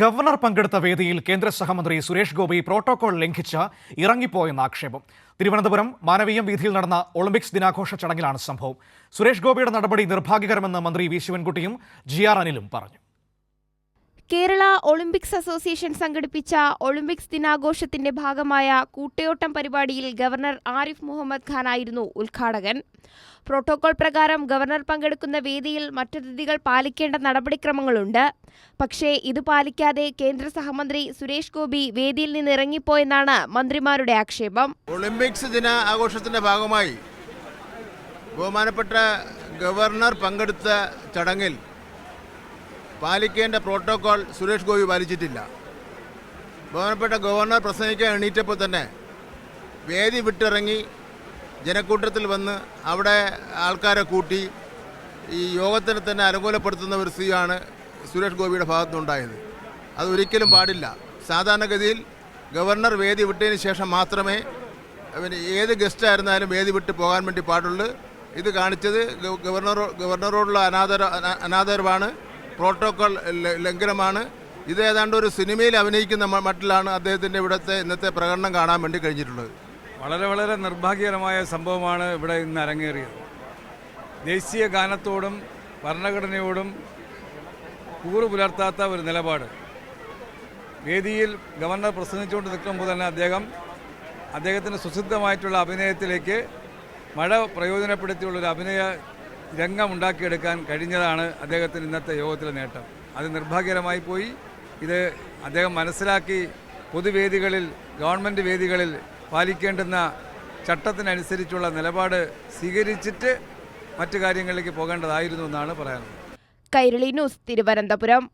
Governor പങ്കെടുത്ത വേദിയിൽ കേന്ദ്ര സഹമന്ത്രി സുരേഷ് ഗോപി പ്രോട്ടോകോൾ ലംഘിച്ച് ഇറങ്ങിപ്പോയെന്ന ആക്ഷേപം. തിരുവനന്തപുരം മാനവീയം വീഥിയിൽ നടന്ന ഒളിമ്പിക്സ് ദിനാഘോഷ ചടങ്ങിലാണ് സംഭവം. സുരേഷ് ഗോപിയുടെ നടപടി നിർഭാഗ്യകരമെന്ന് മന്ത്രി വി ശിവൻകുട്ടിയും ജി ആർ അനിലും പറഞ്ഞു. കേരള ഒളിമ്പിക്സ് അസോസിയേഷൻ സംഘടിപ്പിച്ച ഒളിമ്പിക്സ് ദിനാഘോഷത്തിന്റെ ഭാഗമായ കൂട്ടയോട്ടം പരിപാടിയിൽ ഗവർണർ ആരിഫ് മുഹമ്മദ് ഖാൻ ആയിരുന്നു ഉദ്ഘാടകൻ. പ്രോട്ടോകോൾ പ്രകാരം ഗവർണർ പങ്കെടുക്കുന്ന വേദിയിൽ മറ്റതിഥികൾ പാലിക്കേണ്ട നടപടിക്രമങ്ങളുണ്ട്. പക്ഷേ ഇത് പാലിക്കാതെ കേന്ദ്ര സഹമന്ത്രി സുരേഷ് ഗോപി വേദിയിൽ നിന്ന് ഇറങ്ങിപ്പോയെന്നാണ് മന്ത്രിമാരുടെ ആക്ഷേപം. ഒളിമ്പിക്സ് ദിനാഘോഷത്തിന്റെ ഭാഗമായി ബഹുമാനപ്പെട്ട ഗവർണർ പങ്കെടുത്ത ചടങ്ങിൽ പാലിക്കേണ്ട പ്രോട്ടോകോൾ സുരേഷ് ഗോപി പാലിച്ചിട്ടില്ല. ബഹുമാനപ്പെട്ട ഗവർണർ പ്രസംഗിക്കാൻ എണീറ്റപ്പോൾ തന്നെ വേദി വിട്ടിറങ്ങി ജനക്കൂട്ടത്തിൽ വന്ന് അവിടെ ആൾക്കാരെ കൂട്ടി ഈ യോഗത്തിനെ തന്നെ അനുകൂലപ്പെടുത്തുന്ന ഒരു സ്ഥിതിയാണ് സുരേഷ് ഗോപിയുടെ ഭാഗത്തുനിന്നുണ്ടായത്. അത് ഒരിക്കലും പാടില്ല. സാധാരണഗതിയിൽ ഗവർണർ വേദി വിട്ടതിന് ശേഷം മാത്രമേ പിന്നെ ഏത് ഗസ്റ്റ് ആയിരുന്നാലും വേദി വിട്ട് പോകാൻ വേണ്ടി പാടുള്ളൂ. ഇത് കാണിച്ചത് ഗവർണറോ ഗവർണറോടുള്ള അനാദര അനാ- അനാദരവാണ്. പ്രോട്ടോകോൾ ലംഘനമാണ്. ഇത് ഏതാണ്ട് ഒരു സിനിമയിൽ അഭിനയിക്കുന്ന മട്ടിലാണ് അദ്ദേഹത്തിന്റെ ഇവിടുത്തെ ഇന്നത്തെ പ്രകടനം കാണാൻ വേണ്ടി കഴിഞ്ഞിട്ടുള്ളത്. വളരെ വളരെ നിർഭാഗ്യകരമായ സംഭവമാണ് ഇവിടെ ഇന്ന് അരങ്ങേറിയത്. ദേശീയ ഗാനത്തോടും ഭരണഘടനയോടും കൂറു പുലർത്താത്ത ഒരു നിലപാട്. വേദിയിൽ ഗവർണർ പ്രസംഗിച്ചുകൊണ്ട് നിൽക്കുമ്പോൾ തന്നെ അദ്ദേഹം അദ്ദേഹത്തിന്റെ സുസിദ്ധമായിട്ടുള്ള അഭിനയത്തിലേക്ക് മഴ പ്രയോജനപ്പെടുത്തിയുള്ളൊരു അഭിനയ രംഗം ഉണ്ടാക്കിയെടുക്കാൻ കഴിഞ്ഞതാണ് അദ്ദേഹത്തിന് ഇന്നത്തെ യോഗത്തിലെ നേട്ടം. അത് നിർഭാഗ്യകരമായി പോയി. ഇത് അദ്ദേഹം മനസ്സിലാക്കി പൊതുവേദികളിൽ ഗവൺമെന്റ് വേദികളിൽ പാലിക്കേണ്ടുന്ന ചട്ടത്തിനനുസരിച്ചുള്ള നിലപാട് സ്വീകരിച്ചിട്ട് മറ്റു കാര്യങ്ങളിലേക്ക് പോകേണ്ടതായിരുന്നു എന്നാണ് പറയാനുള്ളത്. കൈരളി ന്യൂസ് തിരുവനന്തപുരം.